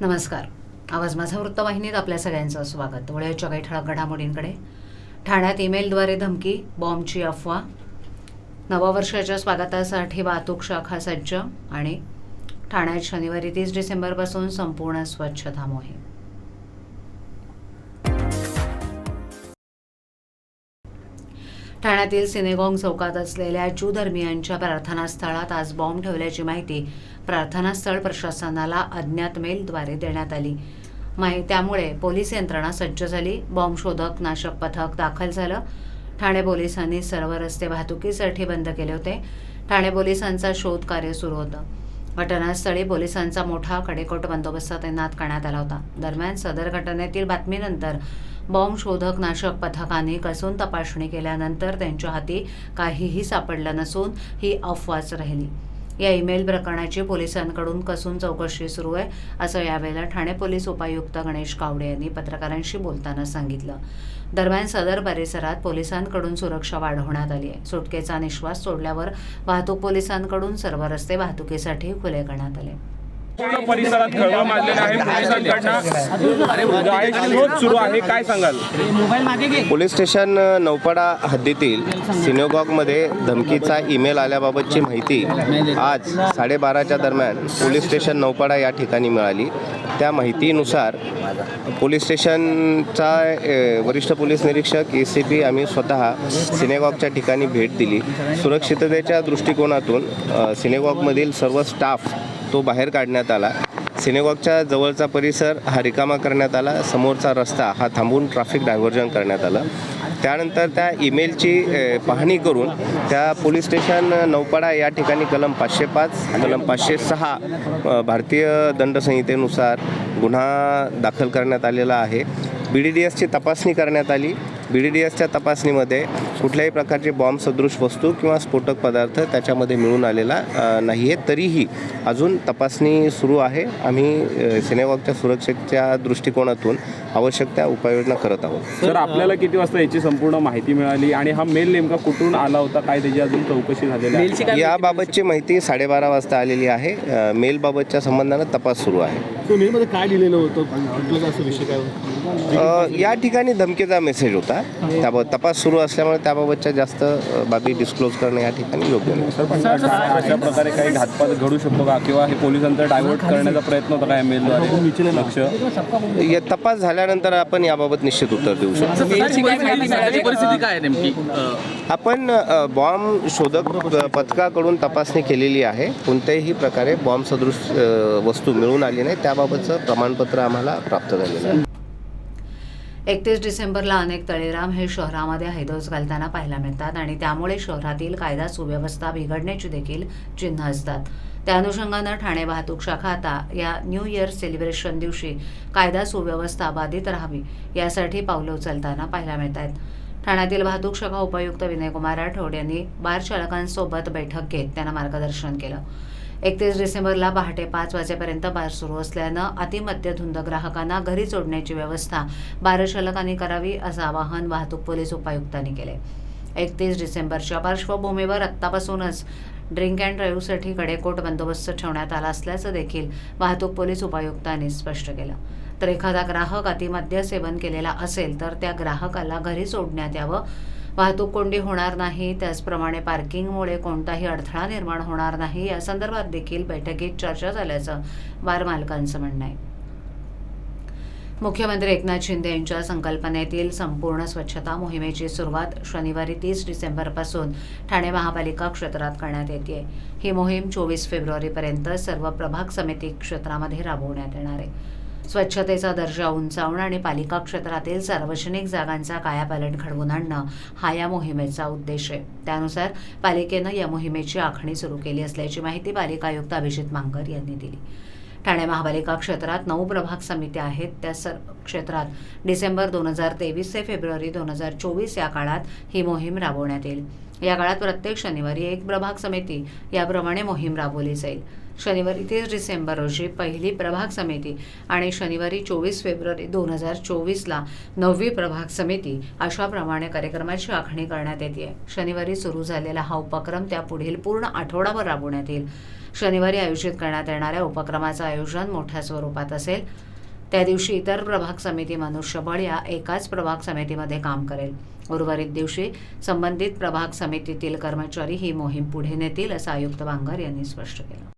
नमस्कार. आवाज माझा वृत्तवाहिनीत आपल्या सगळ्यांचं स्वागत. वळ्याच्या काही ठळक घडामोडींकडे. ठाण्यात ईमेलद्वारे धमकी बॉम्बची अफवा. नववर्षाच्या स्वागतासाठी वाहतूक शाखा सज्ज आणि ठाण्यात शनिवारी तीस डिसेंबरपासून संपूर्ण स्वच्छता मोहीम. ठाण्यातील सिनेगॉंग चौकात असलेल्या ज्यू धर्मियांच्या प्रार्थनास्थळात आज बॉम्ब ठेवल्याची माहिती प्रार्थनास्थळ प्रशासनाला अज्ञात मेलद्वारे देण्यात आली. माहि त्यामुळे पोलीस यंत्रणा सज्ज झाली. बॉम्ब शोधक नाशक पथक दाखल झालं. ठाणे पोलिसांनी सर्व रस्ते वाहतुकीसाठी बंद केले होते. ठाणे पोलिसांचा शोध कार्य सुरू होतं. घटनास्थळी पोलिसांचा मोठा कडेकोट बंदोबस्त तैनात करण्यात आला होता. दरम्यान सदर घटनेतील बातमीनंतर बॉम्ब शोधक नाशक पथकाने कसून तपासणी केल्यानंतर त्यांच्या हाती काहीही सापडलं नसून ही अफवाच राहिली. या ईमेल प्रकरणाची पोलिसांकडून कसून चौकशी सुरू आहे असं यावेळेला ठाणे पोलीस उपायुक्त गणेश कावडे यांनी पत्रकारांशी बोलताना सांगितलं. दरम्यान सदर परिसरात पोलिसांकडून सुरक्षा वाढवण्यात आली आहे. सुटकेचा निश्वास सोडल्यावर वाहतूक पोलिसांकडून सर्व रस्ते वाहतुकीसाठी खुले करण्यात आले. पूर्ण परिसरात कळवा मारलेला आहे. पोलिसांकडनं शोध सुरू आहे. काय सांगाल? पोलीस स्टेशन नौपाडा हद्दीतील सिनेगॉगमध्ये धमकीचा ईमेल आल्याबाबतची माहिती आज साडेबाराच्या दरम्यान पोलीस स्टेशन नौपाडा या ठिकाणी मिळाली. त्या माहितीनुसार पोलीस स्टेशनचा वरिष्ठ पोलीस निरीक्षक ए सी पी आम्ही स्वतः सिनेगॉगच्या ठिकाणी भेट दिली. सुरक्षिततेच्या दृष्टिकोनातून सिनेगॉगमधील सर्व स्टाफ तो बाहेर काढण्यात आला. सिनेगॉगच्या जवळचा परिसर हा रिकामा करण्यात आला. समोरचा रस्ता हा थांबून ट्रॅफिक डायव्हर्जन करण्यात आलं. त्यानंतर त्या ईमेलची पाहणी करून त्या पोलीस स्टेशन नौपाडा या ठिकाणी कलम पाचशे पाच कलम पाचशे सहा भारतीय दंडसंहितेनुसार गुन्हा दाखल करण्यात आलेला आहे. बी डी डी एसची तपासणी करण्यात आली. बी डी डी एसच्या तपासणीमध्ये कुठल्याही प्रकारचे बॉम्ब सदृश वस्तू किंवा स्फोटक पदार्थ त्याच्यामध्ये मिळून आलेला नाही आहे तरीही अजून तपासणी सुरू आहे. आम्ही सिनेवॉकच्या सुरक्षेच्या दृष्टिकोनातून आवश्यक त्या उपाययोजना करत आहोत. सर आपल्याला किती वाजता याची संपूर्ण माहिती मिळाली आणि हा मेल नेमका कुठून आला होता? काय त्याची अजून चौकशी झालेली याबाबतची माहिती साडेबारा वाजता आलेली आहे. मेलबाबतच्या संबंधानं तपास सुरू आहे. काय लिहिलेलं होतं? म्हटलं असं विषय काय होता? अ, या ठिकाणी धमकीचा मेसेज होता. त्याबाबत तपास सुरू असल्यामुळे त्याबाबतच्या जास्त बाबी डिस्क्लोज करणं या ठिकाणी योग्य नाही. सर पण अशा प्रकारे काही घातपात घडू शकतो का? किंवा हे पोलिसांचा डायव्हर्ट करण्याचा प्रयत्न होता काय मेलद्वारे? लक्ष? या तपास झाल्यानंतर आपण याबाबत निश्चित उत्तर देऊ शकतो. परिस्थिती काय आहे नेमकी? आपण बॉम्ब शोधक पथकाकडून तपासणी केलेली आहे. कोणत्याही प्रकारे बॉम्ब सदृश वस्तू मिळून आली नाही. त्याबाबतचं प्रमाणपत्र आम्हाला प्राप्त झालेलं आहे. एकतीस डिसेंबरला अनेक तळेराम हे शहरामध्ये हैदोस घालताना पाहायला मिळतात आणि त्यामुळे शहरातील कायदा सुव्यवस्था बिघडण्याची देखील चिन्ह असतात. त्या अनुषंगानं ठाणे वाहतूक शाखा आता या न्यू इयर सेलिब्रेशन दिवशी कायदा सुव्यवस्था बाधित राहावी यासाठी पावलं उचलताना पाहायला मिळत आहेत ठाण्यातील वाहतूक शाखा उपायुक्त विनयकुमार राठोड यांनी बार चालकांसोबत बैठक घेत त्यांना मार्गदर्शन केलं. एकतीस डिसेंबरला पहाटे पाच वाजेपर्यंत बार सुरू असल्यानं अतिमध्यधुंद ग्राहकांना घरी सोडण्याची व्यवस्था बारचालकांनी करावी असं आवाहन वाहतूक पोलीस उपायुक्तांनी केले. एकतीस डिसेंबरच्या पार्श्वभूमीवर आत्तापासूनच ड्रिंक अँड ड्राईव्हसाठी कडेकोट बंदोबस्त ठेवण्यात आला असल्याचं देखील वाहतूक पोलीस उपायुक्तांनी स्पष्ट केलं. तर एखादा ग्राहक अतिमद्य सेवन केलेला असेल तर त्या ग्राहकाला घरी सोडण्यात यावं वाहतूक कोंडी होणार नाही त्याचप्रमाणे पार्किंगमुळे कोणताही अडथळा निर्माण होणार नाही या संदर्भात देखील बैठकीत चर्चा झाल्याचं बार मालकांचं म्हणणं आहे. मुख्यमंत्री एकनाथ शिंदे यांच्या संकल्पनेतील संपूर्ण स्वच्छता मोहिमेची सुरुवात शनिवारी तीस डिसेंबरपासून ठाणे महापालिका क्षेत्रात करण्यात येते ही मोहीम चोवीस फेब्रुवारीपर्यंत सर्व प्रभाग समिती क्षेत्रामध्ये राबवण्यात येणार आहे. स्वच्छतेचा दर्जा उंचावणं आणि पालिका क्षेत्रातील सार्वजनिक जागांचा कायापालट घडवून आणणं हा या मोहिमेचा उद्देश आहे. त्यानुसार पालिकेनं या मोहिमेची आखणी सुरू केली असल्याची माहिती पालिका आयुक्त अभिजित मांगर यांनी दिली. ठाणे महापालिका क्षेत्रात नऊ प्रभाग समित्या आहेत. त्या सर्व क्षेत्रात डिसेंबर दोन हजार तेवीस ते फेब्रुवारी दोन हजार चोवीस या काळात ही मोहीम राबवण्यात येईल. या काळात प्रत्येक शनिवारी एक प्रभाग समिती याप्रमाणे मोहीम राबवली जाईल. शनिवारी तीस डिसेंबर रोजी पहिली प्रभाग समिती आणि शनिवारी चोवीस फेब्रुवारी दोन हजार चोवीसला नववी प्रभाग समिती अशाप्रमाणे कार्यक्रमाची आखणी करण्यात येते. शनिवारी सुरू झालेला हा उपक्रम त्या पुढील पूर्ण आठवडाभर राबवण्यात येईल. शनिवारी आयोजित करण्यात येणाऱ्या उपक्रमाचं आयोजन मोठ्या स्वरूपात असेल. त्या दिवशी इतर प्रभाग समिती मनुष्यबळ या एकाच प्रभाग समितीमध्ये काम करेल. उर्वरित दिवशी संबंधित प्रभाग समितीतील कर्मचारी ही मोहीम पुढे नेतील असं आयुक्त बांगर यांनी स्पष्ट केलं.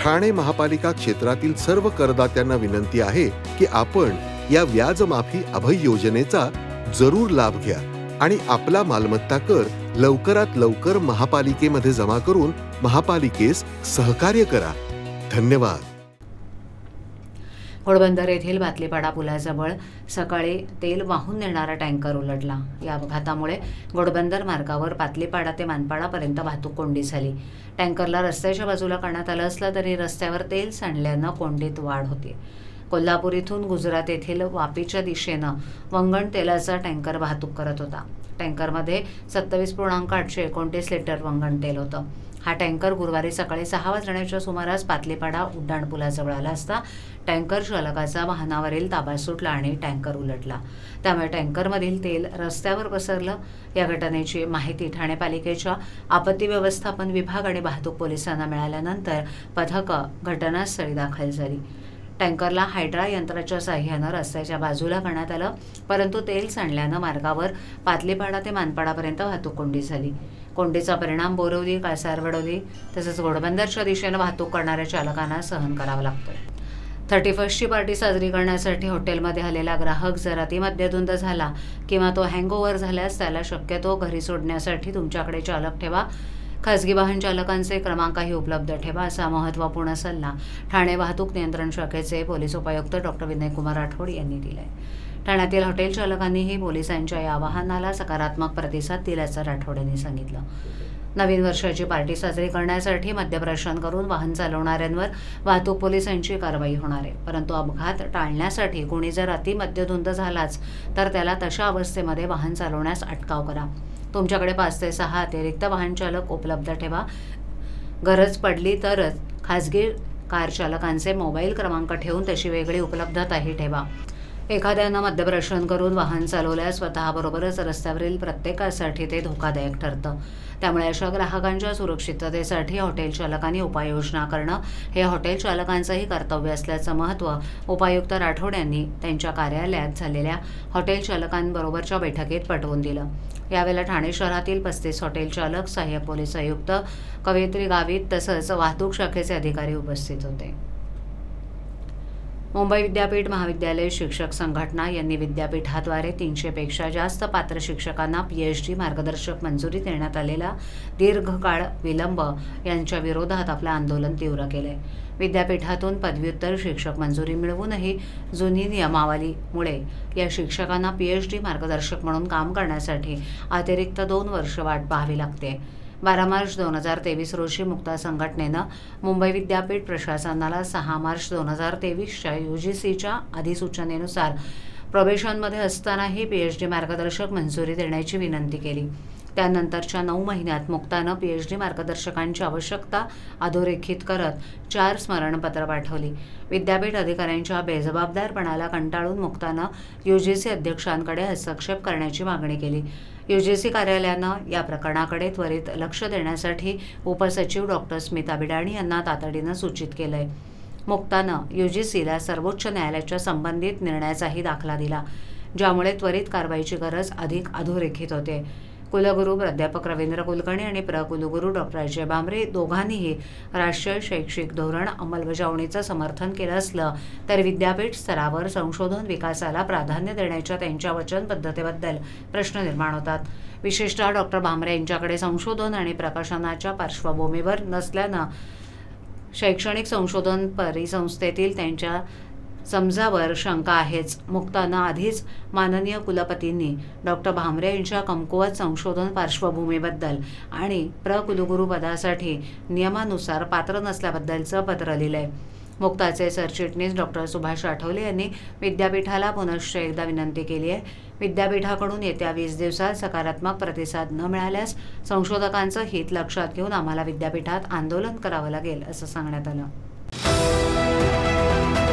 ठाणे महापालिका क्षेत्रातील सर्व करदात्यांना विनंती आहे की आपण या व्याजमाफी अभय योजनेचा जरूर लाभ घ्या आणि आपला मालमत्ता कर लवकरात लवकर महापालिकेमध्ये जमा करून महापालिकेस सहकार्य करा. धन्यवाद. घोडबंदर येथील बातलीपाडा पुलाजवळ सकाळी तेल वाहून नेणारा टँकर उलटला. या अपघातामुळे घोडबंदर मार्गावर पातलीपाडा ते मानपाडापर्यंत वाहतूक कोंडी झाली. टँकरला रस्त्याच्या बाजूला करण्यात आलं असलं तरी रस्त्यावर तेल सांडल्यानं कोंडीत वाढ होते. कोल्हापूर इथून गुजरात येथील वापीच्या दिशेनं वंगण तेलाचा टँकर वाहतूक करत होता. टँकरमध्ये सत्तावीस पूर्णांक आठशे एकोणतीस लिटर वंगण तेल होतं. हा टँकर गुरुवारी सकाळी सहा वाजण्याच्या सुमारास पातलेपाडा उड्डाणपुलाजवळ आला असता टँकर चालकाचा वाहनावरील ताबा सुटला आणि टँकर उलटला. त्यामुळे टँकरमधील तेल रस्त्यावर पसरलं. या घटनेची माहिती ठाणे पालिकेच्या आपत्ती व्यवस्थापन विभाग आणि वाहतूक पोलिसांना मिळाल्यानंतर पथकं घटनास्थळी दाखल झाली. टँकरला हायड्रा यंत्राच्या साह्यानं रस्त्याच्या बाजूला करण्यात आलं परंतु तेल सांडल्यानं मार्गावर पातलीपाडा ते मानपाडापर्यंत वाहतूक कोंडी झाली. कोंडीचा परिणाम बोरवली कासारवडवली तसंच घोडबंदरच्या दिशेनं वाहतूक करणाऱ्या चालकांना सहन करावा लागतोय. थर्टी फर्स्टची पार्टी साजरी करण्यासाठी हॉटेलमध्ये आलेला ग्राहक जर अतिमद्यधुंद झाला किंवा तो हँगओव्हर झाल्यास त्याला शक्यतो घरी सोडण्यासाठी तुमच्याकडे चालक ठेवा खासगी वाहन चालकांचे क्रमांकही उपलब्ध ठेवा असा महत्त्वपूर्ण सल्ला ठाणे वाहतूक नियंत्रण शाखेचे पोलीस उपायुक्त डॉक्टर विनयकुमार राठोड यांनी दिलाय. ठाण्यातील हॉटेल चालकांनीही पोलिसांच्या या आवाहनाला सकारात्मक प्रतिसाद दिल्याचं राठोड यांनी सांगितलं. नवीन वर्षाची पार्टी साजरी करण्यासाठी मद्यप्राशन करून वाहन चालवणाऱ्यांवर वाहतूक पोलिसांची कारवाई होणार आहे. परंतु अपघात टाळण्यासाठी कोणी जर अतिमद्यधुंद झालाच तर त्याला तशा अवस्थेमध्ये वाहन चालवण्यास अटकाव करा. तुमच्याकडे पाच ते सहा अतिरिक्त वाहनचालक उपलब्ध ठेवा. गरज पडली तरच खाजगी कार चालकांचे मोबाईल क्रमांक ठेवून तशी वेगळी उपलब्धताही ठेवा. एखाद्यानं मद्यप्राशन करून वाहन चालवल्यास स्वतःबरोबरच रस्त्यावरील प्रत्येकासाठी ते धोकादायक ठरतं. त्यामुळे अशा ग्राहकांच्या सुरक्षिततेसाठी हॉटेल चालकांनी उपाययोजना करणं हे हॉटेल चालकांचंही कर्तव्य असल्याचं महत्त्व उपायुक्त राठोड यांनी त्यांच्या कार्यालयात झालेल्या हॉटेल चालकांबरोबरच्या बैठकीत पटवून दिलं. यावेळेला ठाणे शहरातील पस्तीस हॉटेल चालक सहाय्यक पोलीस आयुक्त कवयित्री गावित तसंच वाहतूक शाखेचे अधिकारी उपस्थित होते. मुंबई विद्यापीठ महाविद्यालय शिक्षक संघटना यांनी विद्यापीठाद्वारे तीनशेपेक्षा जास्त पात्र शिक्षकांना पीएच डी मार्गदर्शक मंजुरी देण्यात आलेला दीर्घकाळ विलंब यांच्या विरोधात आपलं आंदोलन तीव्र केलंय. विद्यापीठातून पदव्युत्तर शिक्षक मंजुरी मिळवूनही जुनी नियमावलीमुळे या शिक्षकांना पीएच डी मार्गदर्शक म्हणून काम करण्यासाठी अतिरिक्त दोन वर्ष वाट पाहावी लागते. बारा मार्च दोन हजार तेवीस रोजी मुक्ता संघटनेनं मुंबई विद्यापीठ प्रशासनाला सहा मार्च दोन हजार तेवीसच्या यू जी सीच्या अधिसूचनेनुसार प्रोबेशनमध्ये असतानाही पीएचडी मार्गदर्शक मंजुरी देण्याची विनंती केली. त्यानंतरच्या नऊ महिन्यात मुक्तानं पीएचडी मार्गदर्शकांची आवश्यकता अधोरेखित करत चार स्मरणपत्र पाठवली. विद्यापीठ अधिकाऱ्यांच्या बेजबाबदारपणाला कंटाळून मुक्तानं यूजीसी अध्यक्षांकडे हस्तक्षेप करण्याची मागणी केली. यू जे सी कार्यालयानं या प्रकरणाकडे त्वरित लक्ष देण्यासाठी उपसचिव डॉक्टर स्मिता बिडाणी यांना तातडीनं सूचित केलंय. मुक्तानं यू जी सीला सर्वोच्च न्यायालयाच्या संबंधित निर्णयाचाही दाखला दिला ज्यामुळे त्वरित कारवाईची गरज अधिक अधोरेखित होते. कुलगुरू प्राध्यापक रवींद्र कुलकर्णी आणि प्रकुलगुरू डॉक्टर अजय बांबरे दोघांनीही राष्ट्रीय शैक्षिक धोरण अंमलबजावणीचं समर्थन केलं असलं तर विद्यापीठ स्तरावर संशोधन विकासाला प्राधान्य देण्याच्या त्यांच्या वचनबद्धतेबद्दल प्रश्न निर्माण होतात. विशेषतः डॉक्टर भामरे यांच्याकडे संशोधन आणि प्रकाशनाच्या पार्श्वभूमीवर नसल्यानं शैक्षणिक संशोधन परिसंस्थेतील त्यांच्या समजावर शंका आहेच. मुक्ताना आधीच माननीय कुलपतींनी डॉक्टर भामरे यांच्या कमकुवत संशोधन पार्श्वभूमीबद्दल आणि प्रकुलगुरू पदासाठी नियमानुसार पात्र नसल्याबद्दलचं पत्र लिहिलंय. मुक्ताचे सरचिटणीस डॉक्टर सुभाष आठवले यांनी विद्यापीठाला पुनश्च एकदा विनंती केली आहे. विद्यापीठाकडून येत्या वीस दिवसात सकारात्मक प्रतिसाद न मिळाल्यास संशोधकांचं हित लक्षात घेऊन आम्हाला विद्यापीठात आंदोलन करावं लागेल असं सांगण्यात आलं.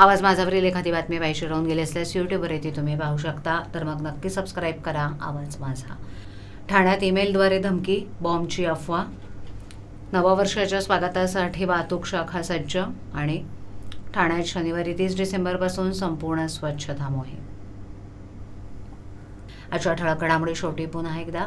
आवाज माझावरील एखादी बातमी पाहिजे राहून गेली असल्यास यूट्यूबवर येते तुम्ही पाहू शकता. तर मग नक्की सबस्क्राईब करा. आवाज माझा. ठाण्यात ईमेलद्वारे धमकी बॉम्बची अफवा. नववर्षाच्या स्वागतासाठी वाहतूक शाखा सज्ज आणि ठाण्यात शनिवारी तीस डिसेंबरपासून संपूर्ण स्वच्छता मोहीम आजच्या ठळक घडामोडी शेवटी पुन्हा एकदा.